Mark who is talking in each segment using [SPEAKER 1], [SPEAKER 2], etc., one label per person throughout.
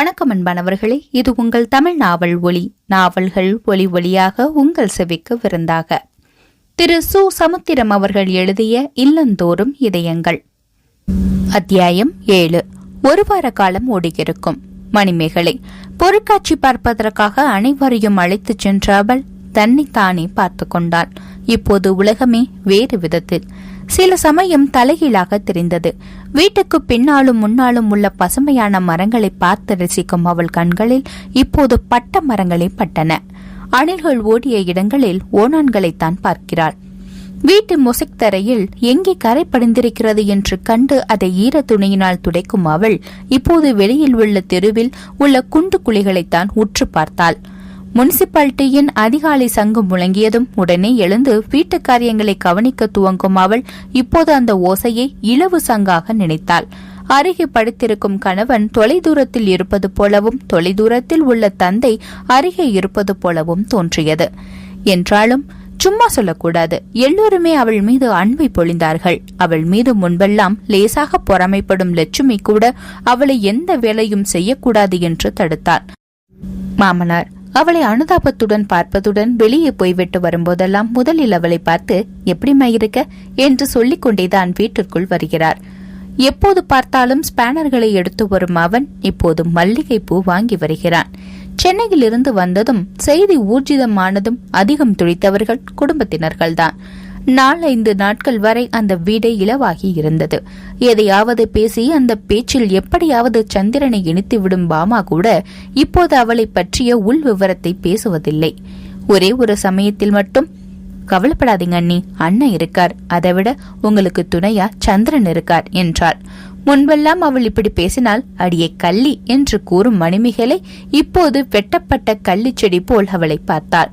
[SPEAKER 1] வணக்கம் அன்பானவர்களே இது உங்கள் தமிழ் நாவல் ஒளி நாவல்கள் ஒளி ஒளியாக உங்கள் செவிக்கு விருந்தாக. திரு. சு. சமுத்திரம் அவர்கள் எழுதிய இல்லந்தோறும் இதயங்கள். அத்தியாயம் ஏழு. ஒரு வார காலம் ஓடியிருக்கும். மணிமேகலை பொருட்காட்சி பார்ப்பதற்காக அனைவரையும் அழைத்துச் சென்ற அவள் தன்னைத்தானே பார்த்து கொண்டாள். இப்போது உலகமே வேறு விதத்தில். சில சமயம் தலைகீழாக தெரிந்தது. வீட்டுக்கு பின்னாலும் முன்னாலும் உள்ள பசுமையான மரங்களை பார்த்து ரசிக்கும் அவள் கண்களில் இப்போது பட்ட மரங்களை பட்டன. அணில்கள் ஓடிய இடங்களில் ஓனான்களைத்தான் பார்க்கிறாள். வீட்டு முசைத்தரையில் எங்கே கரை படிந்திருக்கிறது என்று கண்டு அதை ஈர துணியினால் துடைக்கும் அவள் இப்போது வெளியில் உள்ள தெருவில் உள்ள குண்டு குழிகளைத்தான் உற்று பார்த்தாள். முனிசிபாலிட்டியின் அதிகாலை சங்கம் முழங்கியதும் உடனே எழுந்து வீட்டு காரியங்களை கவனிக்க துவங்கும் அவள் இப்போது அந்த ஓசையை இளவு சங்காக நினைத்தாள். அருகே படுத்திருக்கும் கணவன் தொலைதூரத்தில் இருப்பது போலவும் தொலைதூரத்தில் உள்ள தந்தை அருகே இருப்பது போலவும் தோன்றியது. என்றாலும் சும்மா சொல்லக்கூடாது. எல்லோருமே அவள் மீது அன்பை பொழிந்தார்கள். அவள் மீது முன்பெல்லாம் லேசாக பொறாமைப்படும் லட்சுமி கூட அவளை எந்த வேலையும் செய்யக்கூடாது என்று தடுத்தார் மாமனார் அவளை அனுதாபத்துடன் பார்ப்பதுடன் வெளியே போய்விட்டு வரும்போதெல்லாம் முதலில் அவளை பார்த்து எப்படிமா இருக்க? என்று சொல்லிக் கொண்டேதான் வீட்டிற்குள் வருகிறார். எப்போது பார்த்தாலும் ஸ்பேனர்களை எடுத்து வரும் அவன் இப்போது மல்லிகை பூ வாங்கி வருகிறான். சென்னையில் இருந்து வந்ததும் செய்தி ஊர்ஜிதமானதும் அதிகம் துடித்தவர்கள் குடும்பத்தினர்கள்தான். நாலைந்து நாட்கள் வரை அந்த வீடே இலவாகி இருந்தது. எதையாவது பேசி அந்த பேச்சில் எப்படியாவது சந்திரனை இணைத்துவிடும் பாமா கூட இப்போது அவளை பற்றிய உள் விவரத்தை பேசுவதில்லை. ஒரே ஒரு சமயத்தில் மட்டும் கவலைப்படாதீங்க அண்ணி அண்ணன் இருக்கார். அதைவிட உங்களுக்கு துணையா சந்திரன் இருக்கார் என்றார் முன்பெல்லாம் அவள் இப்படி பேசினால் அடியே கள்ளி என்று கூறும் மணிமிகளை இப்போது வெட்டப்பட்ட கள்ளி செடி போல் அவளை பார்த்தாள்.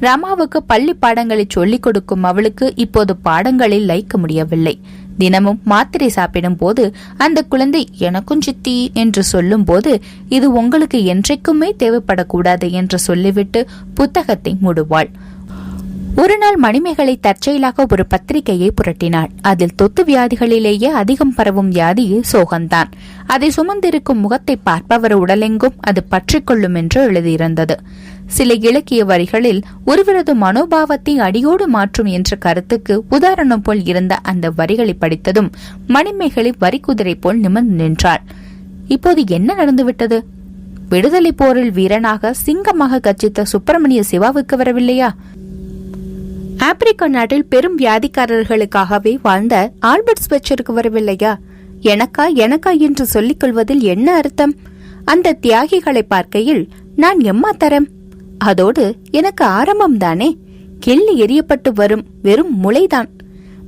[SPEAKER 1] ரமாவுக்கு பள்ளி பாடங்களை சொல்லிக் கொடுக்கும் அவளுக்கு இப்போது பாடங்களில் லைக்க முடியவில்லை. தினமும் மாத்திரை சாப்பிடும் போது அந்த குழந்தை எனக்கும் சித்தி என்று சொல்லும் போது இது உங்களுக்கு என்றைக்குமே தேவைப்படக்கூடாது என்று சொல்லிவிட்டு புத்தகத்தை மூடுவாள். ஒரு நாள் மணிமேகலை தற்செயலாக ஒரு பத்திரிகையை புரட்டினாள். அதில் தொத்து வியாதிகளிலேயே அதிகம் பரவும் வியாதி சோகந்தான். அதை சுமந்திருக்கும் முகத்தை பார்ப்பவர் உடலெங்கும் அது பற்றிக்கொள்ளும் என்று எழுதியிருந்தது. சில இலக்கிய வரிகளில் ஒருவரது மனோபாவத்தை அடியோடு மாற்றும் என்ற கருத்துக்கு உதாரணம் போல் இருந்த அந்த வரிகளை படித்ததும் மணிமேகலை வரிக்குதிரை போல் நிமிர்ந்து நின்றாள். இப்போது என்ன நடந்துவிட்டது? விடுதலை போரில் வீரனாக சிங்கமாக கச்சித்த சுப்பிரமணிய சிவாவுக்கு வரவில்லையா? ஆப்பிரிக்க நாட்டில் பெரும் வியாதிக்காரர்களுக்காகவே வாழ்ந்த ஆல்பர்ட் ஸ்வெச்சருக்கு வரவில்லையா? எனக்கா எனக்கா என்று சொல்லிக் கொள்வதில் என்ன அர்த்தம்? அந்த தியாகிகளை பார்க்கையில் நான் எம்மா தரம் அதோடு எனக்கு ஆரம்பம்தானே? கிள்ளி எரியப்பட்டு வரும் வெறும் முளைதான்.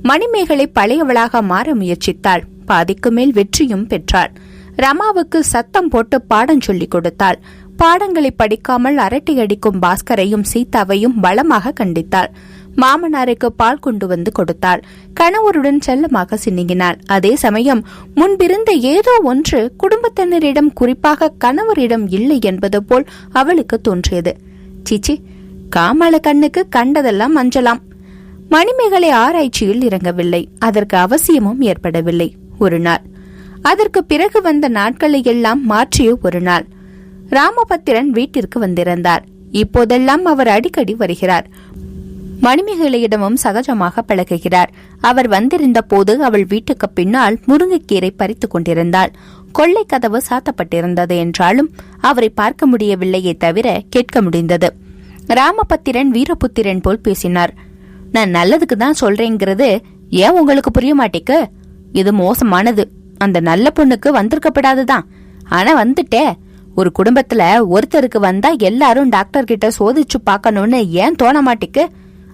[SPEAKER 1] மணிமேகலை பழையவளாக மாற முயற்சித்தாள். பாதிக்கு மேல் வெற்றியும் பெற்றாள். ரமாவுக்கு சத்தம் போட்டு பாடம் சொல்லிக் கொடுத்தாள். பாடங்களை படிக்காமல் அரட்டை அடிக்கும் பாஸ்கரையும் சீதாவையும் பலமாக கண்டித்தாள். மாமனாருக்கு பால் கொண்டு வந்து கொடுத்தாள். கணவருடன் செல்லமாக சின்னிங்கினாள் அதே சமயம் முன்பிருந்த ஏதோ ஒன்று குடும்பத்தினரிடம் குறிப்பாக கணவரிடம் இல்லை என்பது போல் அவளுக்கு தோன்றியது. சீச்சி காமல கண்ணுக்கு கண்டதெல்லாம் மஞ்சளாம் மணிமேகலை ஆராய்ச்சியில் இறங்கவில்லை. அதற்கு அவசியமும் ஏற்படவில்லை. ஒரு நாள் அதற்கு பிறகு வந்த நாட்களை எல்லாம் மாற்றிய ஒரு நாள் ராமபத்திரன் வீட்டிற்கு வந்திருந்தார். இப்போதெல்லாம் அவர் அடிக்கடி வருகிறார். மணிமேகலையிடமும் சகஜமாக பழகுகிறார் அவர் வந்திருந்த போது அவள் வீட்டுக்கு பின்னால் முருங்கைக்கீரை பறித்துக் கொண்டிருந்தாள். கொள்ளை கதவு சாத்தப்பட்டிருந்தது என்றாலும் அவரை பார்க்க முடியவில்லையே தவிர கேட்க முடிந்தது. ராமபத்திரன் வீரபுத்திரன் போல் பேசினார். நான் நல்லதுக்கு தான் சொல்றேங்கிறது ஏன் உங்களுக்கு புரிய மாட்டேக்கு? இது மோசமானது. அந்த நல்ல பொண்ணுக்கு வந்திருக்கப்படாதுதான் ஆனா வந்துட்டே. ஒரு குடும்பத்துல ஒருத்தருக்கு வந்தா எல்லாரும் டாக்டர் கிட்ட சோதிச்சு பார்க்கணும்னு ஏன் தோண மாட்டேக்கு?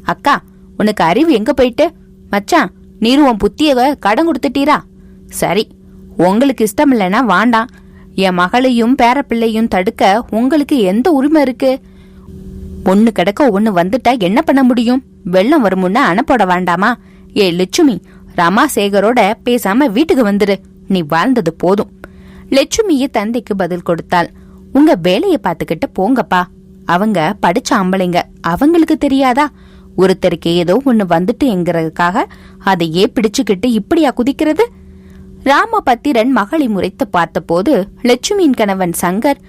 [SPEAKER 1] அக்கா உனக்கு அறிவு எங்க போயிட்டு? மச்சான் நீரு உன் புத்திய கடன் கொடுத்துட்டீரா? சரி உங்களுக்கு இஷ்டம் இல்லைன்னா வாண்டாம் என் மகளையும் பேரப்பிள்ளையும் தடுக்க உங்களுக்கு எந்த உரிமை இருக்கு? ஒன்னு கிடக்க ஒன்னு வந்துட்டா என்ன பண்ண முடியும்? வெள்ளம் வருமுன்னா அனுப்போட வேண்டாமா? ஏ லட்சுமி ரமாசேகரோட பேசாம வீட்டுக்கு வந்துரு. நீ வாழ்ந்தது போதும். லட்சுமிய தந்தைக்கு பதில் கொடுத்தாள். உங்க வேலைய பாத்துக்கிட்டு போங்கப்பா. அவங்க படிச்ச ஆம்பளைங்க. அவங்களுக்கு தெரியாதா? ஒருத்தருக்கு ஏதோ ஒண்ணு வந்துட்டு என்கிறதுக்காக அதையே பிடிச்சுக்கிட்டு இப்படியா குதிக்கிறது? ராமபத்திரன் மகளை முறைத்து பார்த்தபோது லட்சுமியின் கணவன் சங்கர்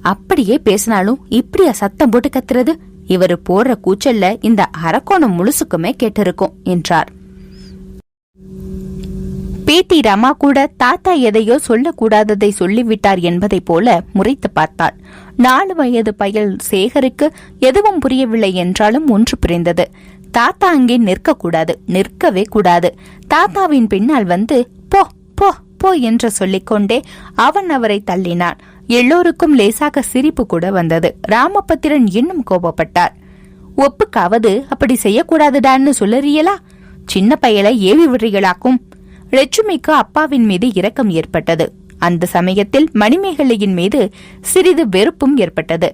[SPEAKER 1] அப்படியே பேசினாலும் இப்படியா சத்தம் போட்டு கத்துறது? இவரு போடுற கூச்சல்ல இந்த அரக்கோணம் முழுசுக்குமே கேட்டிருக்கும் என்றார். பேத்தி ரமா கூட தாத்தா எதையோ சொல்லக்கூடாததை சொல்லிவிட்டார் என்பதைப் போல முறைத்து பார்த்தாள். நாலு வயது பயல் சேகருக்கு எதுவும் புரியவில்லை என்றாலும் ஒன்று புரிந்தது. தாத்தா அங்கே நிற்கக்கூடாது நிற்கவே கூடாது. தாத்தாவின் பின்னால் வந்து போ போ போ என்று சொல்லிக்கொண்டே அவன் அவரை தள்ளினான். எல்லோருக்கும் லேசாக சிரிப்பு கூட வந்தது. ராமபத்திரன் இன்னும் கோபப்பட்டார். ஒப்புக்காவது அப்படி செய்யக்கூடாதுடான்னு சொல்லறியலா சின்ன பயலை ஏவி விடுறீங்களாக்கும்? லட்சுமிக்கு அப்பாவின் மீது இரக்கம் ஏற்பட்டது. அந்த சமயத்தில் மணிமேகலையின் மீது சிறிது வெறுப்பும் ஏற்பட்டது.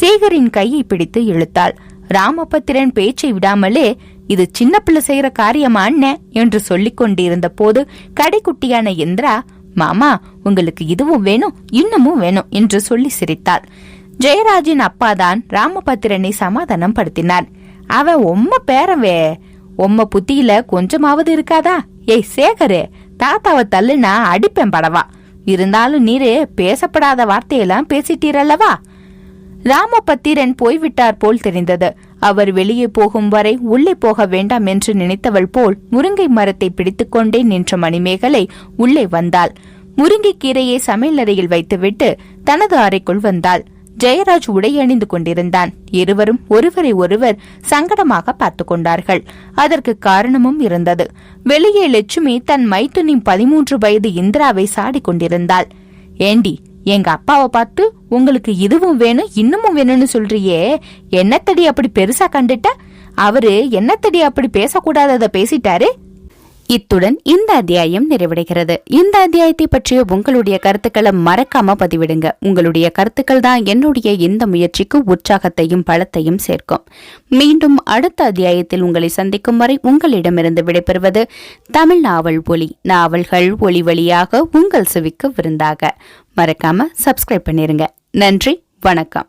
[SPEAKER 1] சேகரின் கையை பிடித்து இழுத்தாள். ராமபத்திரன் பேச்சை விடாமலே இது சின்ன பிள்ளை செய்யற காரியமா அண்ணன் என்று சொல்லிக் கொண்டிருந்த போது கடைக்குட்டியான இந்திரா மாமா உங்களுக்கு இதுவும் வேணும் இன்னமும் வேணும் என்று சொல்லி சிரித்தாள். ஜெயராஜின் அப்பாதான் ராமபத்திரனை சமாதானம் படுத்தினார் அவன் உம்ம பேரவே! உம்ம புத்தியில கொஞ்சமாவது இருக்காதா? ஏய் சேகரு தாத்தாவை தள்ளுனா அடிப்பேன் படவா. இருந்தாலும் நீரு பேசப்படாத வார்த்தையெல்லாம் பேசிட்டீரல்லவா? ராமபத்திரன் போய்விட்டார் போல் தெரிந்தது. அவர் வெளியே போகும் வரை உள்ளே போக வேண்டாம் என்று நினைத்தவள் போல் முருங்கை மரத்தை பிடித்துக்கொண்டே நின்ற மணிமேகலை உள்ளே வந்தாள். முருங்கைக்கீரையை சமையலறையில் வைத்துவிட்டு தனது அறைக்குள் வந்தாள். ஜெயராஜ் உடை அணிந்து கொண்டிருந்தான். இருவரும் ஒருவரை ஒருவர் சங்கடமாக பார்த்து கொண்டார்கள். அதற்கு காரணமும் இருந்தது. வெளியே லட்சுமி தன் மைத்துனின் பதிமூன்று வயது இந்திராவை சாடி கொண்டிருந்தாள். ஏண்டி எங்க அப்பாவை பார்த்து உங்களுக்கு இதுவும் வேணும் இன்னமும் வேணும்னு சொல்றியே? என்னத்தடி அப்படி பெருசா கண்டுட்ட? அவரு என்னத்தடி அப்படி பேசக்கூடாதத பேசிட்டாரு? இத்துடன் இந்த அத்தியாயம் நிறைவடைகிறது. இந்த அத்தியாயத்தை பற்றிய உங்களுடைய கருத்துக்களை மறக்காம பதிவிடுங்க. உங்களுடைய கருத்துக்கள் தான் என்னுடைய இந்த முயற்சிக்கு உற்சாகத்தையும் பலத்தையும் சேர்க்கும். மீண்டும் அடுத்த அத்தியாயத்தில் உங்களை சந்திக்கும் வரை உங்களிடமிருந்து விடைபெறுவது தமிழ் நாவல் ஒளி நாவல்கள் ஒளி வழியாக உங்கள் செவிக்கு விருந்தாக. மறக்காம சப்ஸ்கிரைப் பண்ணிருங்க. நன்றி வணக்கம்.